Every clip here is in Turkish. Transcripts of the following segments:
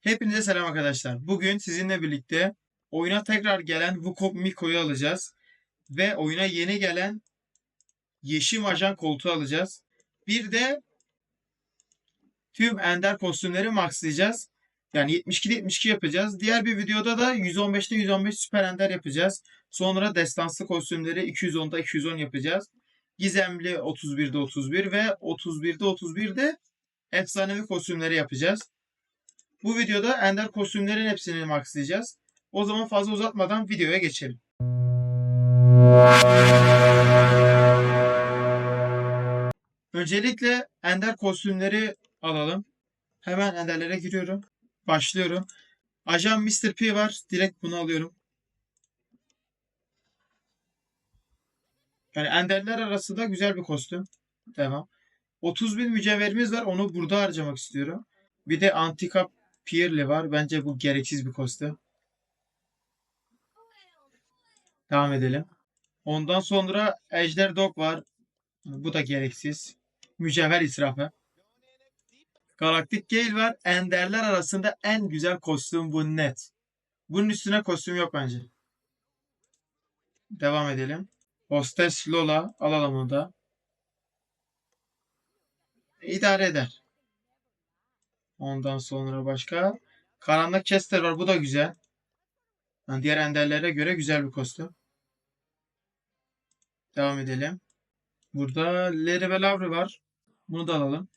Hepinize selam arkadaşlar. Bugün sizinle birlikte oyuna tekrar gelen Wukong Miko'yu alacağız. Ve oyuna yeni gelen Yeşim Ajan koltuğu alacağız. Bir de tüm Ender kostümleri maxlayacağız. Yani 72'de 72 yapacağız. Diğer bir videoda da 115'te 115 Süper Ender yapacağız. Sonra destansı kostümleri 210'da 210 yapacağız. Gizemli 31'de 31 ve 31'de 31'de efsanevi kostümleri yapacağız. Bu videoda Ender kostümlerin hepsini maxlayacağız. O zaman fazla uzatmadan videoya geçelim. Öncelikle Ender kostümleri alalım. Hemen Ender'lere giriyorum. Başlıyorum. Ajan Mr. P var. Direkt bunu alıyorum. Yani Ender'ler arasında güzel bir kostüm. Tamam. 30 bin mücevherimiz var. Onu burada harcamak istiyorum. Bir de Antika Peerly var. Bence bu gereksiz bir kostüm. Devam edelim. Ondan sonra Ejder Dog var. Bu da gereksiz. Mücevher israfı. Galaktik Gale var. Enderler arasında en güzel kostüm bu net. Bunun üstüne kostüm yok bence. Devam edelim. Hostes Lola. Alalım onu da. İdare eder. Ondan sonra başka. Karanlık Chester var. Bu da güzel. Yani diğer enderlere göre güzel bir kostüm. Devam edelim. Burada Larry ve Lavri var. Bunu da alalım.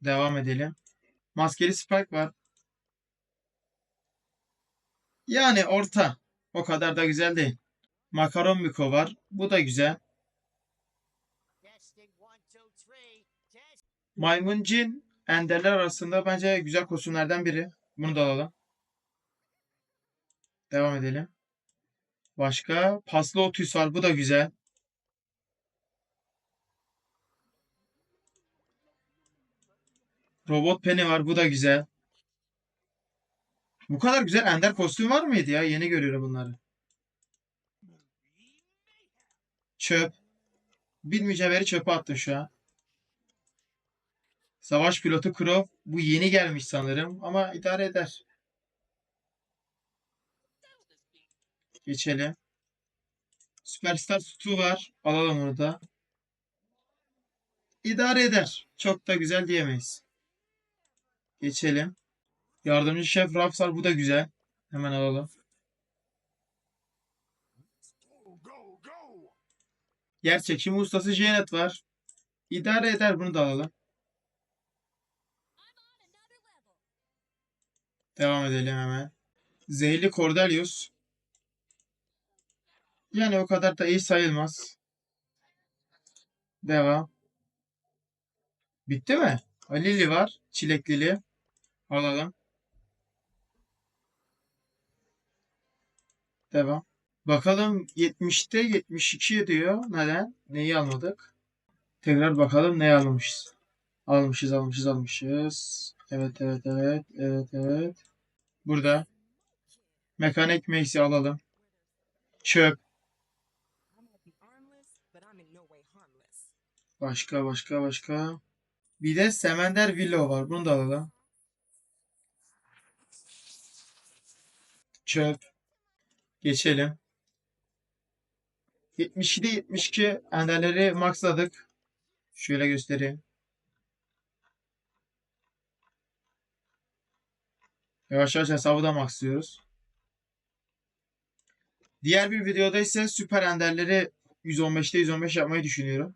Devam edelim. Maskeli Spike var. Yani orta. O kadar da güzel değil. Makaron Miko var. Bu da güzel. Maymun Cin Enderler arasında bence güzel kostümlerden biri. Bunu da alalım. Devam edelim. Başka Paslı Otus var. Bu da güzel. Robot Penny var. Bu da güzel. Bu kadar güzel Ender kostüm var mıydı ya? Yeni görüyorum bunları. Çöp. Bir mücevheri çöpe attım şu an. Savaş pilotu Crow. Bu yeni gelmiş sanırım ama idare eder. Geçelim. Superstar Stu var. Alalım onu da. İdare eder. Çok da güzel diyemeyiz. Geçelim. Yardımcı Şef Rafsar bu da güzel. Hemen alalım. Yer çekimi ustası Janet var. İdare eder bunu da alalım. Devam edelim hemen. Zehirli Cordelius. Yani o kadar da iyi sayılmaz. Devam. Bitti mi? Alili var. Çileklili. Alalım. Devam. Bakalım 70'te 72 diyor. Neden? Neyi almadık? Tekrar bakalım neyi almışız. Almışız, almışız, almışız. Evet, evet, evet, evet, evet. Burada. Mekanik Macy alalım. Çöp. Başka, başka, başka. Bir de Semender Willow var. Bunu da alalım. Çöp. Geçelim. 72'de 72 enderleri maxladık. Şöyle göstereyim. Yavaş yavaş hesabı da maxlıyoruz. Diğer bir videoda ise süper enderleri 115'te 115 yapmayı düşünüyorum.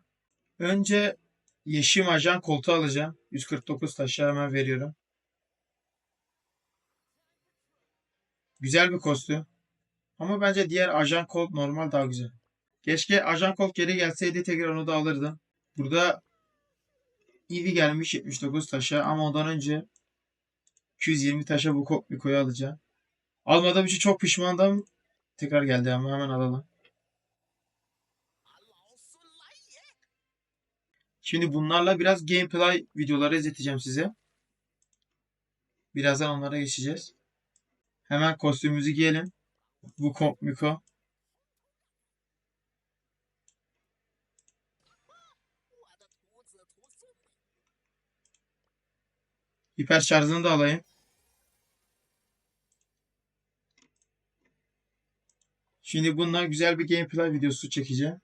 Önce Yeşim Ajan koltuğu alacağım. 149 taşı hemen veriyorum. Güzel bir kostüm. Ama bence diğer Ajan Colt normal daha güzel. Keşke Ajan Colt geri gelseydi tekrar onu da alırdım. Burada Eevee gelmiş 79 taşa ama ondan önce 220 taşa bu Kopmiko'yu alacağım. Almadığım için çok pişmandım. Tekrar geldi ama hemen alalım. Şimdi bunlarla biraz gameplay videoları izleteceğim size. Birazdan onlara geçeceğiz. Hemen kostümümüzü giyelim. Bu Miko. Hiper şarjını da alayım. Şimdi bununla güzel bir gameplay videosu çekeceğim.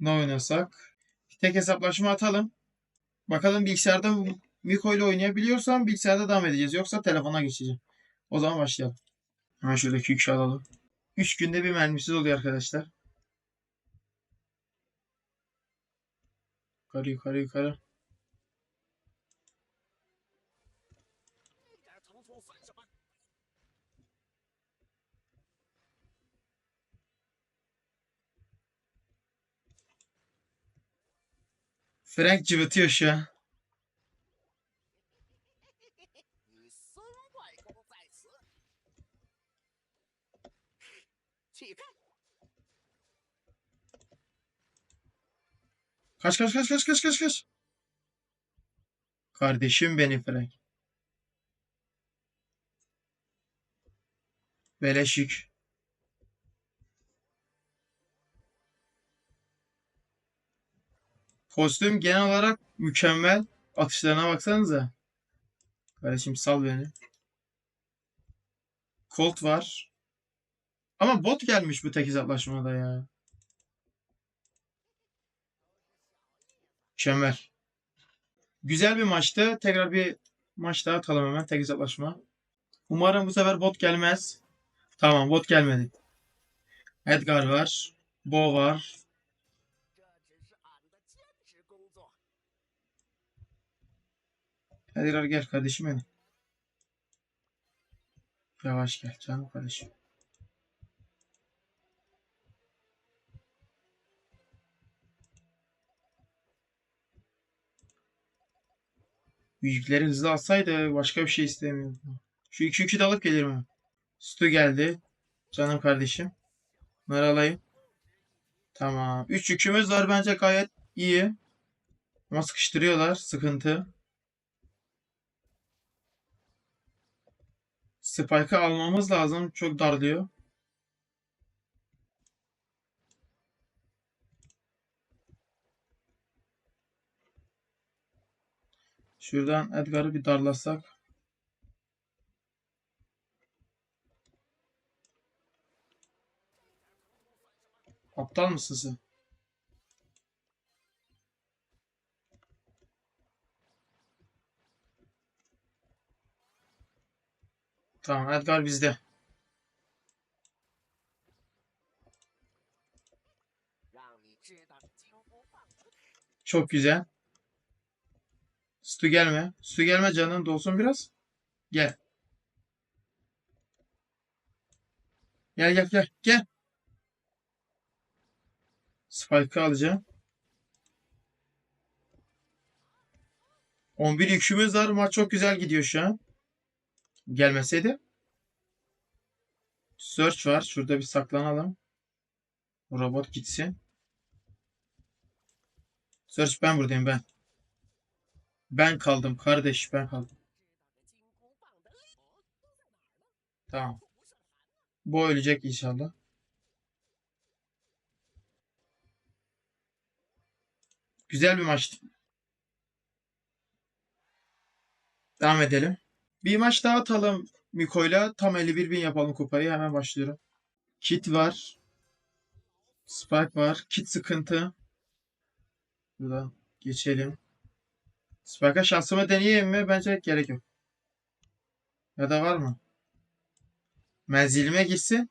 Ne oynasak? Tek hesaplaşma atalım. Bakalım bilgisayarda Miko ile oynayabiliyorsam bilgisayarda devam edeceğiz. Yoksa telefona geçeceğim. O zaman başlayalım. Hemen şöyle 2 kişi alalım. 3 günde bir mermisiz oluyor arkadaşlar. Yukarı yukarı yukarı. Frank cıvıtıyor şu. Kaç kaç kaç kaç kaç kaç kaç. Kardeşim benim Frank. Beleş yük. Kostüm genel olarak mükemmel. Atışlarına baksanıza. Kardeşim sal beni. Colt var. Ama bot gelmiş bu tek hesaplaşmada ya. Mükemmel. Güzel bir maçtı. Tekrar bir maç daha atalım hemen. Tek hesaplaşma. Umarım bu sefer bot gelmez. Tamam bot gelmedi. Edgar var. Bo var. Edgar gel kardeşim benim. Yavaş gel canım kardeşim. Yükleri hızlı alsaydı başka bir şey istemiyorum. Şu iki yükü de alıp gelirim. Stu geldi. Canım kardeşim. Bunları alayım. Tamam. Üç yükümüz var bence gayet iyi. Ama sıkıştırıyorlar. Sıkıntı. Spike'ı almamız lazım. Çok darlıyor. Şuradan Edgar'ı bir darlasak. Aptal mısın sen? Tamam Edgar bizde. Çok güzel. Sütü gelme. Sütü gelme canın dolsun biraz. Gel. Gel gel gel gel. Spike'ı alacağım. 11 yükümüz var. Maç çok güzel gidiyor şu an gelmeseydi search var. Şurada bir saklanalım. Robot gitsin. Search ben buradayım ben. Ben kaldım kardeş ben kaldım. Tamam. Bu ölecek inşallah. Güzel bir maçtı. Devam edelim. Bir maç daha atalım Miko'yla. Tam 51 bin yapalım kupayı. Hemen başlıyorum. Kit var. Spike var. Kit sıkıntı. Buradan geçelim. Spike'a şansımı deneyeyim mi? Bence gerek yok. Ya da var mı? Menzilime gitsin.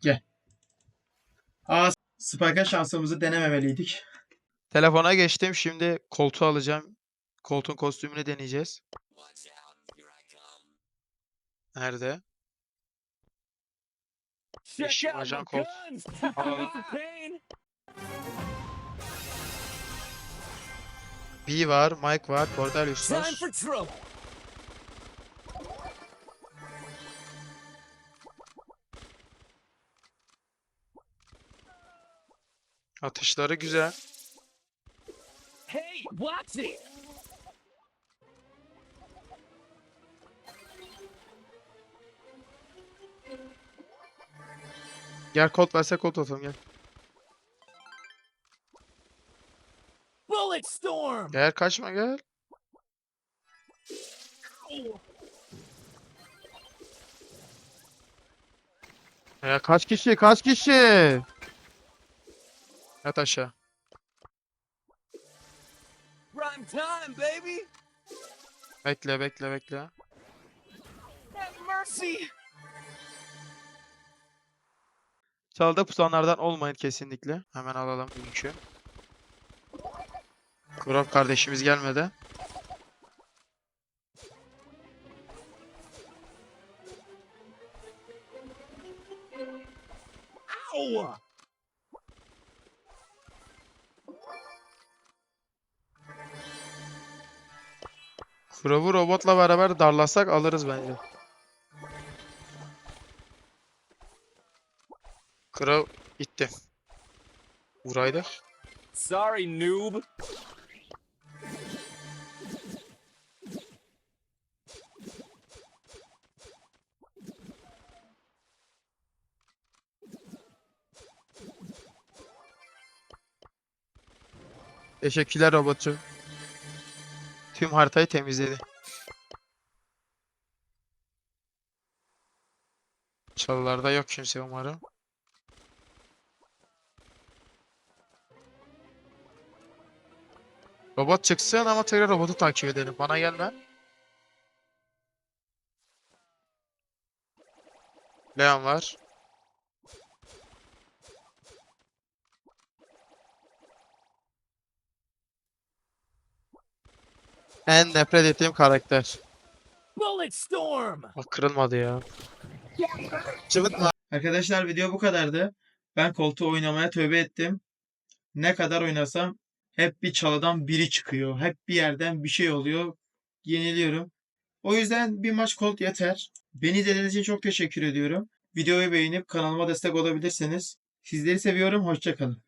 Gel. Aa, Spike'a şansımızı denememeliydik. Telefona geçtim. Şimdi koltuğu alacağım. Koltuğun kostümünü deneyeceğiz. Nerede? Yeşil ajan Colt. B var, Mike var, Cordelius var. Atışları güzel. Hey, it! Gel kod verse kod atalım gel. Bullet storm! Gel kaçma gel. Ya kaç kişi? Kaç kişi? Yat aşağı. Prime time, baby. Bekle bekle bekle. Have mercy. Çalda pusanlardan olmayın kesinlikle. Hemen alalım yükü. Kurab kardeşimiz gelmedi. Ow! Robotla beraber darlasak alırız bence. Kurab gitti. Buraydı. Sorry, noob. Teşekkürler robotçu. Tüm haritayı temizledi. Çalılarda yok kimse umarım. Robot çıksın ama tekrar robotu takip edelim. Bana gelme. Leon var. En nefret ettiğim karakter. Bullet storm. Bak kırılmadı ya. Cıvıtma. Arkadaşlar video bu kadardı. Ben koltuğu oynamaya tövbe ettim. Ne kadar oynasam hep bir çalıdan biri çıkıyor. Hep bir yerden bir şey oluyor. Yeniliyorum. O yüzden bir maç kolt yeter. Beni izlediğiniz için çok teşekkür ediyorum. Videoyu beğenip kanalıma destek olabilirsiniz. Sizleri seviyorum. Hoşçakalın.